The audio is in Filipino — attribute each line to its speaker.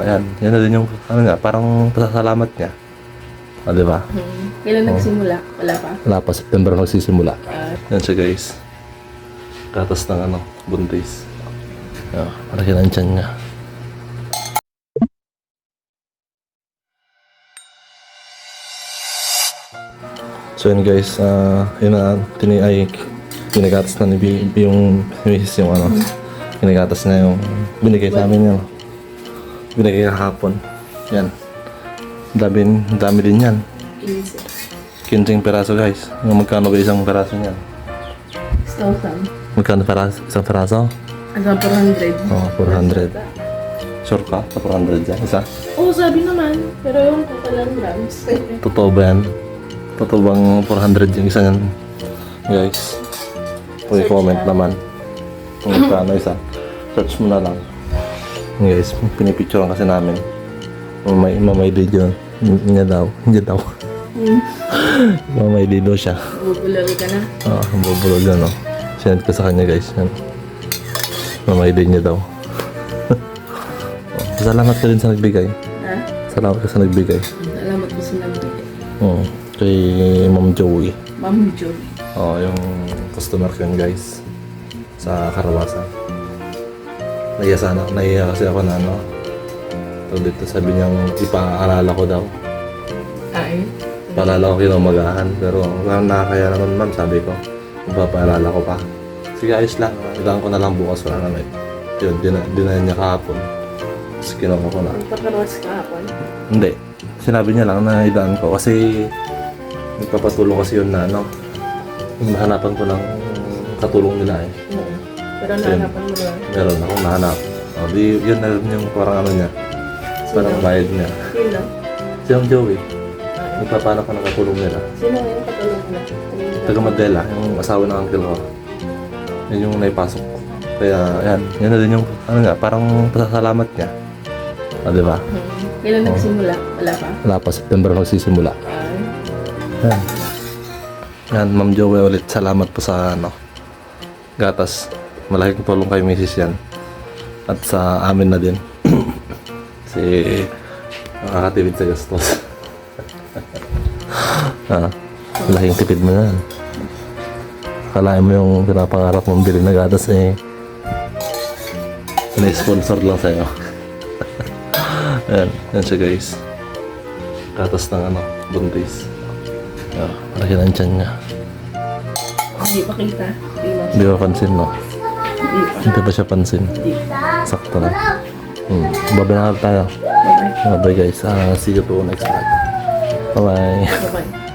Speaker 1: Ayan, yan na din yung, ano nga, parang pasasalamat niya. O, di ba?
Speaker 2: Hmm. Kailan nagsimula? Wala pa.
Speaker 1: Wala pa, September magsisimula.
Speaker 2: Ah,
Speaker 1: Yan siya guys. Katas ng ano, buntis. Ayan, malaki na ang tiyan niya. So yun guys, ah yun na, tini ay kinagatas na ni B, yung misis yung ano, kinagatas na yung binigay sa amin yan. Binigay kahapon. Yan. Dami, dami din yan.
Speaker 2: 15.
Speaker 1: 15 peraso guys. Magkano ba isang peraso niyan?
Speaker 2: 6,000.
Speaker 1: Magkano peraso? Isang peraso?
Speaker 2: Hanggang 400.
Speaker 1: Oo, 400. Sure ka? Sa 400 yan? Isa?
Speaker 2: Oo, sabi naman. Pero yung palang grams.
Speaker 1: Totoo ba yan? Totoo bang 400 yung isa niyan? Guys. Huwag comment naman. Kung magkano isa. Search mo na lang. Yan, Guys, pinipicturean kasi namin. Mamay, mamay video. Niya daw. Niya daw.
Speaker 2: Hmm.
Speaker 1: mamay daw siya.
Speaker 2: Bubulari ka na.
Speaker 1: Ah, ang bubulol yan, oh. Sinend ko sa kanya, guys. Yan. Mamay din niya daw. oh, salamat ka rin sa nagbigay.
Speaker 2: Ha?
Speaker 1: Salamat ka sa nagbigay.
Speaker 2: Salamat ko sa nagbigay.
Speaker 1: Oo. Kay Ma'am Joey.
Speaker 2: Ma'am Joy.
Speaker 1: Oo, yung customer ko yun, guys. Sa Karawasan. Naiya sana. Naiya kasi ako na, ano. Tawag dito, sabi niyang ipaalala ko daw.
Speaker 2: Ay.
Speaker 1: Paalala ko kinumagahan. Pero nga nakakaya naman, ma'am, sabi ko. Magpapaalala ko pa. Sige, ayos lang. Ilaan ko na lang bukas. Wala naman. Yun, dina, dinayan niya kahapon. Tapos kinuha ko na.
Speaker 2: Magpakaroas ka hapon.
Speaker 1: Hindi. Sinabi niya lang na idaan ko kasi nagpapatulong kasi yun na ano. Hanapan ko ng katulong nila eh.
Speaker 2: Oo. Pero nahanapan mo lang.
Speaker 1: Meron akong nahanap. O, di, yun na rin yung parang ano niya. Parang bayad niya.
Speaker 2: Sino?
Speaker 1: Si yung Joey.
Speaker 2: Ay.
Speaker 1: Nagpapanap ko ng katulong nila.
Speaker 2: Sino yung katulong na?
Speaker 1: Taga Mandela, yung asawa ng uncle ko. Yun yung naipasok ko. Kaya, yan. Yan na din yung, ano nga, parang pasasalamat niya. O, di ba?
Speaker 2: Hmm. Kailan nagsimula? Wala pa.
Speaker 1: Wala pa, September magsisimula.
Speaker 2: Ay.
Speaker 1: Yan. Yan, Ma'am Joey ulit. Salamat po sa ano, gatas. Malaking tulong kay Mrs. yan. At sa amin na din. si nakakatipid sa gastos. ah, malaking tipid mo yan. Kalahin mo yung pinapangarap mong bilhin na gatas eh. Sina-sponsor lang sa'yo. Ayan, yan siya guys. Gatas ng ano, buntis. Ah, malaki na ang tiyan niya.
Speaker 2: Hindi pa kita. Hindi
Speaker 1: ba pansin, no?
Speaker 2: Hindi
Speaker 1: ba siya pansin? Sakto lang. Hmm. Babay na tayo. Bye guys. Ah, see you po next vlog. Bye-bye.
Speaker 2: Bye-bye.